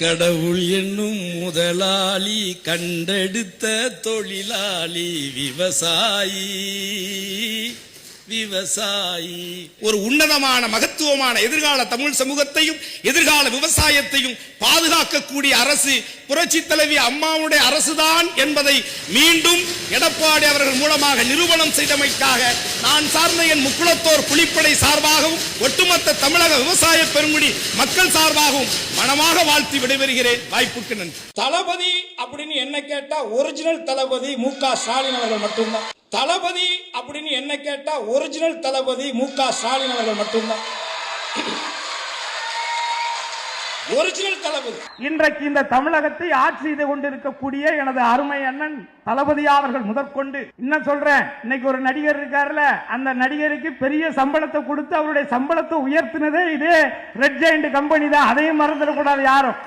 கடவுள் என்னும் முதலாளி கண்டெடுத்த தொழிலாளி விவசாயி. விவசாயி. ஒரு உன்னதமான மகத்துவமான எதிர்கால தமிழ் சமூகத்தையும் எதிர்கால விவசாயத்தையும் பாதுகாக்கக்கூடிய அரசு புரட்சி தலைவி அம்மாவுடைய அரசுதான் என்பதை மீண்டும் எடப்பாடி அவர்கள் மூலமாக நிரூபணம் செய்தமைக்காக நான் சார்ந்த என் முக்குளத்தோர் புலிப்படை சார்பாகவும் ஒட்டுமொத்த தமிழக விவசாய பெருங்குடி மக்கள் சார்பாகவும் மனமாக வாழ்த்தி விடைபெறுகிறேன். வாய்ப்புக்கு நன்றி. தளபதி அப்படின்னு என்ன கேட்டா ஒரிஜினல் தளபதி மு க ஸ்டாலின் அவர்கள் மட்டும்தான். தளபதி அப்படின்னு என்ன கேட்டா ஒரிஜினல் தளபதி மு க ஸ்டாலின் அவர்கள் மட்டும்தான். ஒரிஜினல் தளபதி. இன்றைக்கு இந்த தமிழகத்தை ஆட்சி செய்து கொண்டிருக்கக்கூடிய எனது அருமை அண்ணன் தளபதியா அவர்கள் முதற்கொண்டு என்ன சொல்றேன்? இன்னைக்கு ஒரு நடிகர் இருக்காருல்ல அந்த நடிகருக்கு பெரிய சம்பளத்தை கொடுத்து அவருடைய சம்பளத்தை உயர்த்தினதே இதே ரெட் ஜெயிண்ட் கம்பெனி தான். அதையும் மறந்துடக்கூடாது யாரும்.